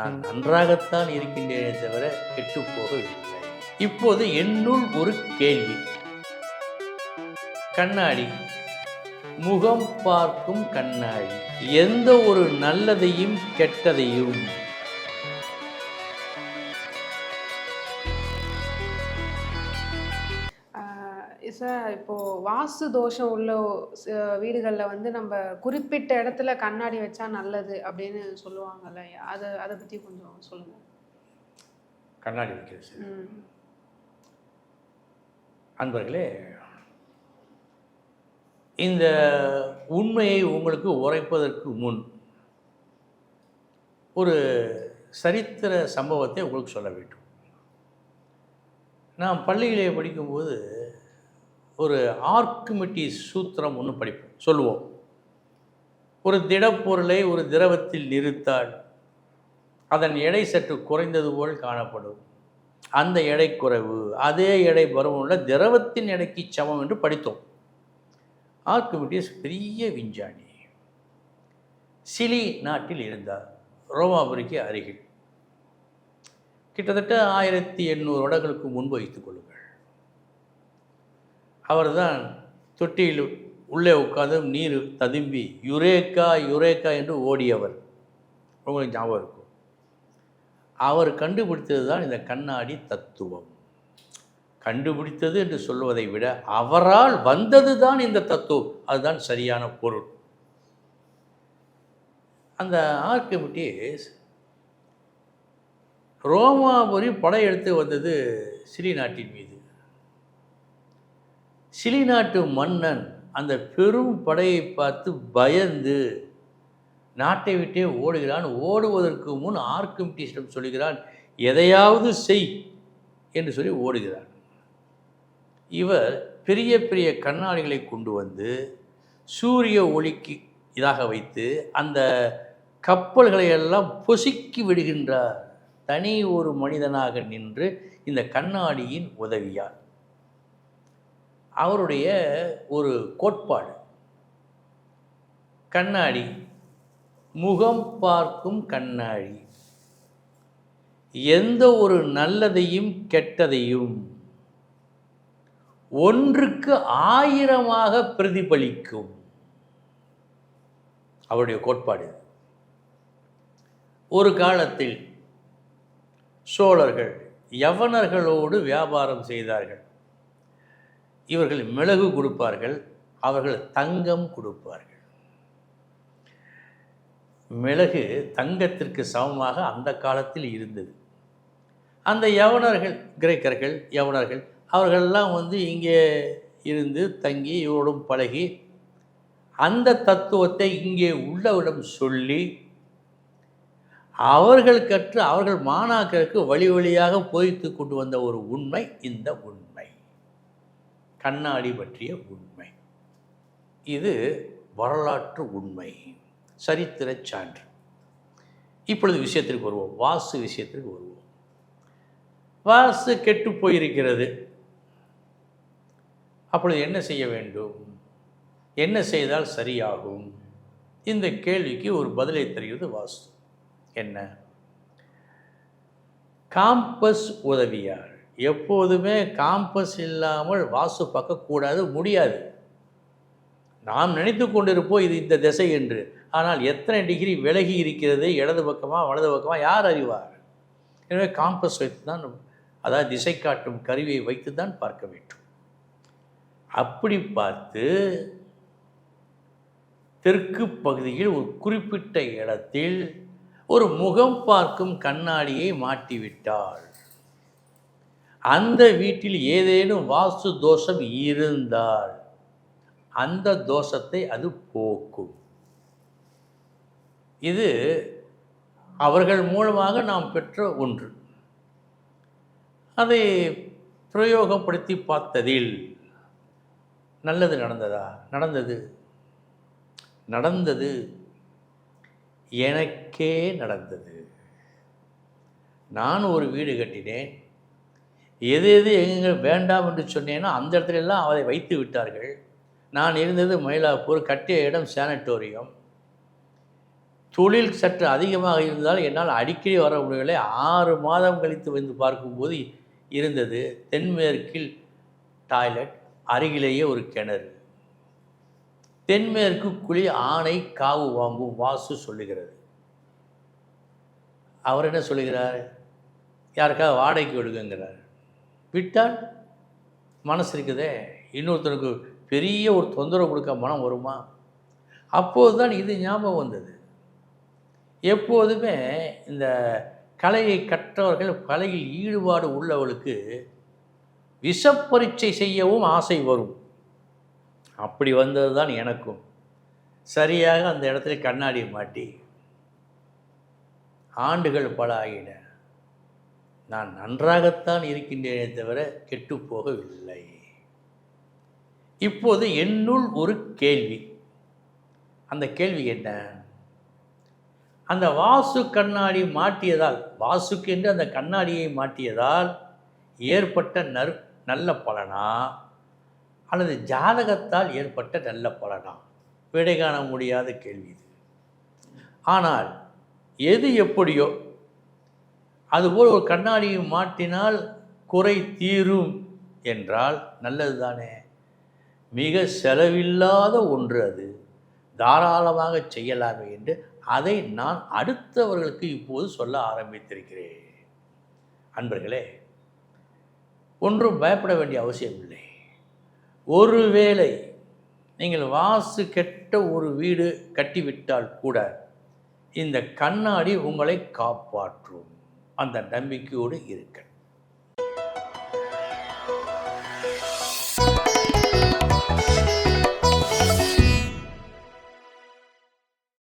நான் நன்றாகத்தான் இருக்கின்றேனே தவிர கெட்டு போகவில்லை இப்போது என்னுள் ஒரு கேள்வி. கண்ணாடி. முகம் பார்க்கும் கண்ணாடி. எந்த ஒரு நல்லதையும் கெட்டதையும் சார் இப்போது வாஸ்து தோஷம் உள்ள வீடுகளில் வந்து நம்ம குறிப்பிட்ட இடத்துல கண்ணாடி வச்சா நல்லது அப்படின்னு சொல்லுவாங்கல்ல. அதை அதை பற்றி கொஞ்சம் சொல்லுங்கள் கண்ணாடி வைக்கிறது சரி. அன்பர்களே இந்த உண்மையை உங்களுக்கு உரைப்பதற்கு முன் ஒரு சரித்திர சம்பவத்தை உங்களுக்கு சொல்ல வேண்டும். நான் பள்ளியிலே படிக்கும்போது ஒரு ஆர்க்குமிட்டிஸ் சூத்திரம் ஒன்று படிப்போம். சொல்லுவோம். ஒரு திடப்பொருளை ஒரு திரவத்தில் நிறுத்தால் அதன் எடை சற்று குறைந்தது போல் காணப்படும். அந்த எடை குறைவு அதே எடை பருவமுள்ள திரவத்தின் எடைக்கு சமம் என்று படித்தோம். ஆர்க்குமிட்டிஸ் பெரிய விஞ்ஞானி. சிலி நாட்டில் இருந்தார். ரோமாபுரிக்கு அருகில். கிட்டத்தட்ட ஆயிரத்தி எண்ணூறு வருடங்களுக்கு முன்பு வைத்துக் கொள்ளுங்கள். அவர் தான் தொட்டியில் உள்ளே உட்காந்து நீர் ததும்பி யுரேக்கா யுரேக்கா என்று ஓடியவர். உங்களுக்கு ஞாபகம் இருக்கும். அவர் கண்டுபிடித்தது தான் இந்த கண்ணாடி தத்துவம். கண்டுபிடித்தது என்று சொல்வதை விட அவரால் வந்தது தான் இந்த தத்துவம். அதுதான் சரியான பொருள். அந்த ஆர்கிமிட்டிஸ் ரோமாபுரி படையெடுத்து வந்தது சிலி நாட்டின் மீது. சிலி நாட்டு மன்னன் அந்த பெரும் படையை பார்த்து பயந்து நாட்டை விட்டே ஓடுகிறான். ஓடுவதற்கு முன் ஆர்கிமிட்டிஸிடம் சொல்கிறான் எதையாவது செய் என்று சொல்லி ஓடுகிறான். இவர் பெரிய பெரிய கண்ணாடிகளை கொண்டு வந்து சூரிய ஒளிக்கு இதாக வைத்து அந்த கப்பல்களை எல்லாம் பொசுக்கி விடுகின்றார். தனி ஒரு மனிதனாக நின்று இந்த கண்ணாடியின் உதவியால். அவருடைய ஒரு கோட்பாடு. கண்ணாடி. முகம் பார்க்கும் கண்ணாடி. எந்த ஒரு நல்லதையும் கெட்டதையும் ஒன்றுக்கு ஆயிரமாக பிரதிபலிக்கும். அவருடைய கோட்பாடு. ஒரு காலத்தில் சோழர்கள் யவனர்களோடு வியாபாரம் செய்தார்கள். இவர்கள் மிளகு கொடுப்பார்கள் அவர்கள் தங்கம் கொடுப்பார்கள். மிளகு தங்கத்திற்கு சமமாக அந்த காலத்தில் இருந்தது. அந்த யவனர்கள் கிரேக்கர்கள் யவனர்கள் அவர்களெல்லாம் வந்து இங்கே இருந்து தங்கி இவரோடும் பழகி அந்த தத்துவத்தை இங்கே உள்ளவிடம் சொல்லி அவர்கள் கற்று அவர்கள் மாணாக்கருக்கு வழி வழியாக போதித்து கொண்டு வந்த ஒரு உண்மை இந்த உண்மை. கண்ணாடி பற்றிய உண்மை. இது வரலாற்று உண்மை. சரித்திரச் சான்று. இப்பொழுது விஷயத்திற்கு வருவோம். வாசு விஷயத்திற்கு வருவோம். வாசு கெட்டு போயிருக்கிறது. அப்பொழுது என்ன செய்ய வேண்டும்? என்ன செய்தால் சரியாகும்? இந்த கேள்விக்கு ஒரு பதிலை தருகிறது வாஸ்து என்ன? காம்பஸ் உதவியார் எப்போதுமே காம்பஸ் இல்லாமல் வாசு பார்க்கக்கூடாது முடியாது. நாம் நினைத்து கொண்டிருப்போம் இது இந்த திசை என்று. ஆனால் எத்தனை டிகிரி விலகி இருக்கிறது இடது பக்கமாக வலது பக்கமாக யார் அறிவார்? எனவே காம்பஸ் வைத்து தான் அதாவது திசை காட்டும் கருவியை வைத்து தான் பார்க்க வேண்டும். அப்படி பார்த்து தெற்கு பகுதியில் ஒரு குறிப்பிட்ட இடத்தில் ஒரு முகம் பார்க்கும் கண்ணாடியை மாட்டிவிட்டாள். அந்த வீட்டில் ஏதேனும் வாஸ்து தோஷம் இருந்தால் அந்த தோஷத்தை அது போக்கும். இது அவர்கள் மூலமாக நாம் பெற்ற ஒன்று. அதை பிரயோகப்படுத்தி பார்த்ததில் நல்லது நடந்ததா? நடந்தது. நடந்தது. எனக்கே நடந்தது. நான் ஒரு வீடு கட்டினேன். எது எது எங்கே வேண்டாம் என்று சொன்னேனோ அந்த இடத்துல எல்லாம் அவரை வைத்து விட்டார்கள். நான் இருந்தது மயிலாப்பூர் கட்டிய இடம் சானட்டோரியம். தொழில் சற்று அதிகமாக இருந்தால் என்னால் அடிக்கடி வர முடியவில்லை. ஆறு மாதம் கழித்து வந்து பார்க்கும்போது இருந்தது. தென்மேற்கில் டாய்லெட் அருகிலேயே ஒரு கிணறு. தென்மேற்கு குழி ஆணை காவு வாங்கும் வாசு சொல்லுகிறது. அவர் என்ன சொல்லுகிறார்? யாருக்காவது வாடகைக்கு விடுங்கிறார் விட்டால் மனசு இருக்குதே. இன்னொருத்தனுக்கு பெரிய ஒரு தொந்தரவு கொடுக்க மனம் வருமா? அப்போது தான் இது ஞாபகம் வந்தது. எப்போதுமே இந்த கலையை கற்றவர்கள் கலையில் ஈடுபாடு உள்ளவர்களுக்கு விஷப்பரீட்சை செய்யவும் ஆசை வரும். அப்படி வந்தது தான் எனக்கும். சரியாக அந்த இடத்துல கண்ணாடி மாட்டி ஆண்டுகள் பல ஆகின. நான் நன்றாகத்தான் இருக்கின்றேனே தவிர கெட்டுப்போகவில்லை. இப்போது என்னுள் ஒரு கேள்வி. அந்த கேள்வி என்ன? அந்த வாசு கண்ணாடி மாட்டியதால் வாசுக்கு என்று அந்த கண்ணாடியை மாட்டியதால் ஏற்பட்ட நற் நல்ல பலனா? அல்லது ஜாதகத்தால் ஏற்பட்ட நல்ல பலனா? விடை காண முடியாத கேள்வி இது. ஆனால் எது எப்படியோ அதுபோல் ஒரு கண்ணாடியை மாட்டினால் குறை தீரும் என்றால் நல்லது தானே மிக செலவில்லாத ஒன்று அது. தாராளமாக செய்யலாமே என்று அதை நான் அடுத்தவர்களுக்கு இப்போது சொல்ல ஆரம்பித்திருக்கிறேன். அன்பர்களே ஒன்றும் பயப்பட வேண்டிய அவசியம் இல்லை. ஒருவேளை நீங்கள் வாசு கெட்ட ஒரு வீடு கட்டிவிட்டால் கூட இந்த கண்ணாடி உங்களை காப்பாற்றும். அந்த நம்பிக்கையோடு இருக்க